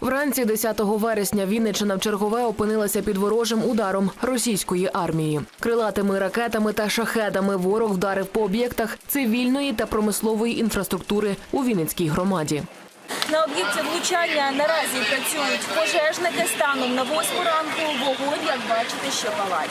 Вранці 10 вересня Вінниччина в чергове опинилася під ворожим ударом російської армії. Крилатими ракетами та шахедами ворог вдарив по об'єктах цивільної та промислової інфраструктури у Вінницькій громаді. На об'єкті влучання наразі працюють пожежники станом на 8 ранку. Вогонь, як бачите, ще палає.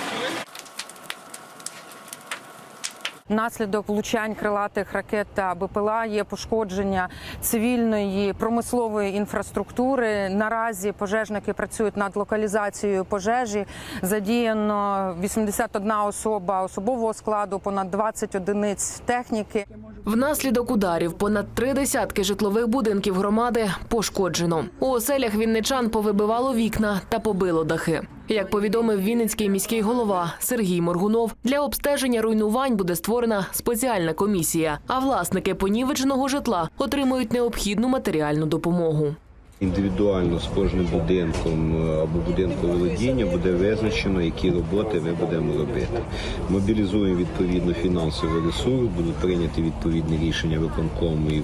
Внаслідок влучань крилатих ракет та БПЛА є пошкодження цивільної промислової інфраструктури. Наразі пожежники працюють над локалізацією пожежі. Задіяно 81 особа особового складу, понад 20 одиниць техніки. Внаслідок ударів понад три десятки житлових будинків громади пошкоджено. У оселях вінничан повибивало вікна та побило дахи. Як повідомив Вінницький міський голова Сергій Моргунов, для обстеження руйнувань буде створена спеціальна комісія, а власники понівеченого житла отримують необхідну матеріальну допомогу. Індивідуально з кожним будинком е, або будинком володіння буде визначено, які роботи ми будемо робити. Мобілізуємо відповідно фінансовий ресурс, будуть прийняті відповідні рішення виконкому і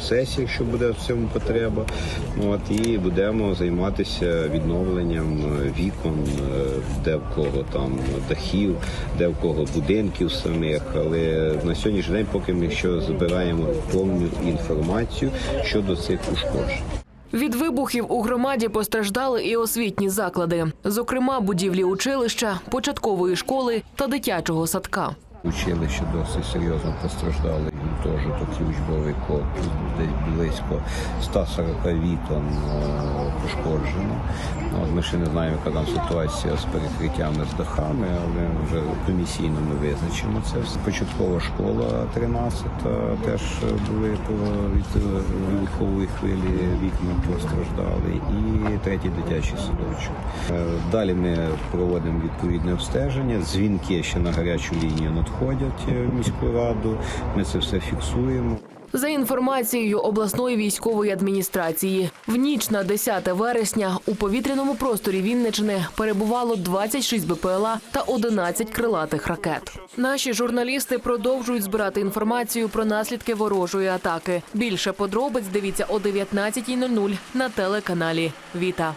сесії, якщо буде в цьому потреба. От і будемо займатися відновленням е, вікон, е, де в кого там дахів, де в кого будинків самих. Але на сьогоднішній день, поки ми ще збираємо повну інформацію щодо цих ушкоджень. Від вибухів у громаді постраждали і освітні заклади, зокрема будівлі училища, початкової школи та дитячого садка. Училище досить серйозно постраждали. Гуртожиток корпус, десь близько 140 вікон е, пошкоджено. Ну, От ми ще не знаємо, яка там ситуація з перекриттями з дахами, але вже комісійно ми визначимо це. Початкова школа 13 теж були по вибухової хвилі вікна постраждали. І третій дитячий садочок. Е, Далі ми проводимо відповідне обстеження. Дзвінки ще на гарячу лінію надходять е, в міську раду. Ми це все фіксуємо. За інформацією обласної військової адміністрації, в ніч на 10 вересня у повітряному просторі Вінничини перебувало 26 БПЛА та 11 крилатих ракет. Наші журналісти продовжують збирати інформацію про наслідки ворожої атаки. Більше подробиць дивіться о 19.00 на телеканалі Віта.